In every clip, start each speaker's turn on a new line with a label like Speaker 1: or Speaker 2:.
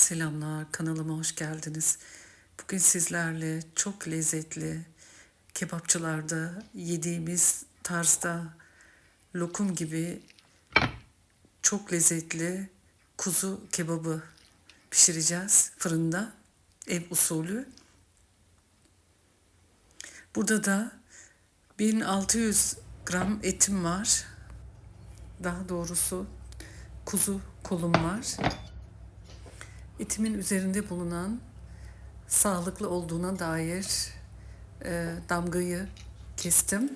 Speaker 1: Selamlar, kanalıma hoş geldiniz. Bugün sizlerle çok lezzetli kebapçılarda yediğimiz tarzda lokum gibi çok lezzetli kuzu kebabı pişireceğiz fırında ev usulü. Burada da 1600 gram etim var. Daha doğrusu kuzu kolum var. Etimin üzerinde bulunan sağlıklı olduğuna dair e, damgayı kestim.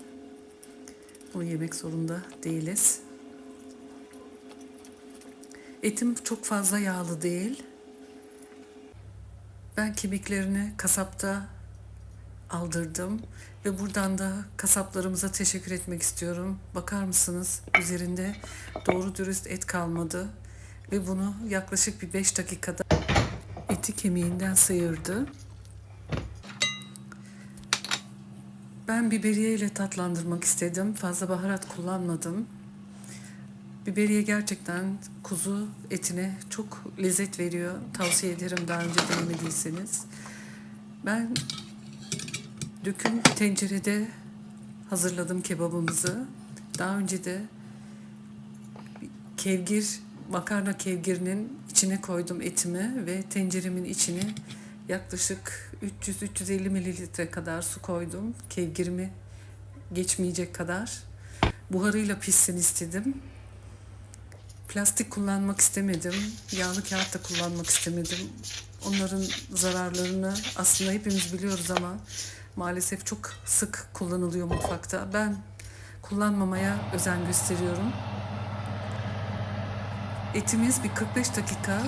Speaker 1: Bunu yemek zorunda değiliz. Etim çok fazla yağlı değil. Ben kemiklerini kasapta aldırdım ve buradan da kasaplarımıza teşekkür etmek istiyorum. Bakar mısınız? Üzerinde doğru dürüst et kalmadı ve bunu yaklaşık bir 5 dakikada eti kemiğinden sıyırdı. Ben biberiye ile tatlandırmak istedim. Fazla baharat kullanmadım. Biberiye gerçekten kuzu etine çok lezzet veriyor. Tavsiye ederim daha önce denemediyseniz. Ben döküm tencerede hazırladım kebabımızı. Daha önce de kevgir, makarna kevgirinin içine koydum etimi ve tenceremin içine yaklaşık 300-350 mililitre kadar su koydum. Kevgirimi geçmeyecek kadar. Buharıyla pişsin istedim. Plastik kullanmak istemedim. Yağlı kağıt da kullanmak istemedim. Onların zararlarını aslında hepimiz biliyoruz ama maalesef çok sık kullanılıyor mutfakta. Ben kullanmamaya özen gösteriyorum. Etimiz bir 45 dakika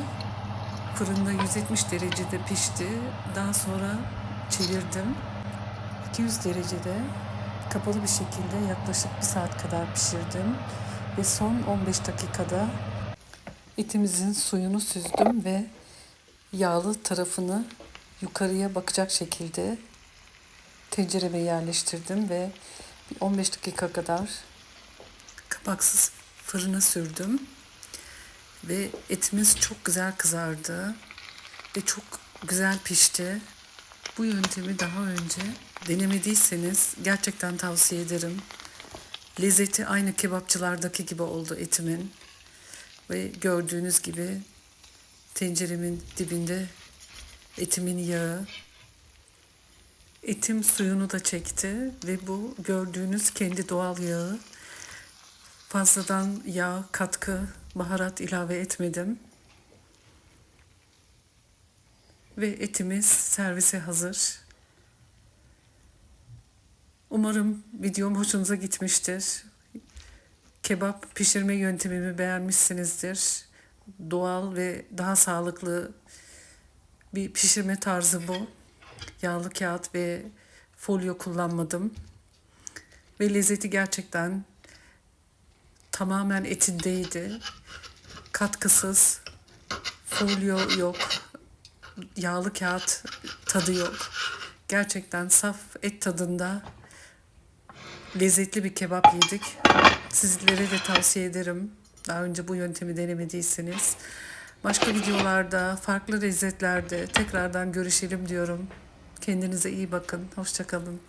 Speaker 1: fırında 170 derecede pişti. Daha sonra çevirdim. 200 derecede kapalı bir şekilde yaklaşık bir saat kadar pişirdim. Ve son 15 dakikada etimizin suyunu süzdüm ve yağlı tarafını yukarıya bakacak şekilde tencereme yerleştirdim ve 15 dakika kadar kapaksız fırına sürdüm. Ve etimiz çok güzel kızardı ve çok güzel pişti. Bu yöntemi daha önce denemediyseniz gerçekten tavsiye ederim. Lezzeti aynı kebapçılardaki gibi oldu etimin. Ve gördüğünüz gibi tenceremin dibinde etimin yağı. Etim suyunu da çekti ve bu gördüğünüz kendi doğal yağı. Fazladan yağ, katkı, baharat ilave etmedim. Ve etimiz servise hazır. Umarım videom hoşunuza gitmiştir. Kebap pişirme yöntemimi beğenmişsinizdir. Doğal ve daha sağlıklı bir pişirme tarzı bu. Yağlı kağıt ve folyo kullanmadım. Ve lezzeti gerçekten tamamen etindeydi. Katkısız, folyo yok, yağlı kağıt tadı yok. Gerçekten saf et tadında lezzetli bir kebap yedik. Sizlere de tavsiye ederim. Daha önce bu yöntemi denemediyseniz. Başka videolarda, farklı lezzetlerde tekrardan görüşelim diyorum. Kendinize iyi bakın. Hoşçakalın.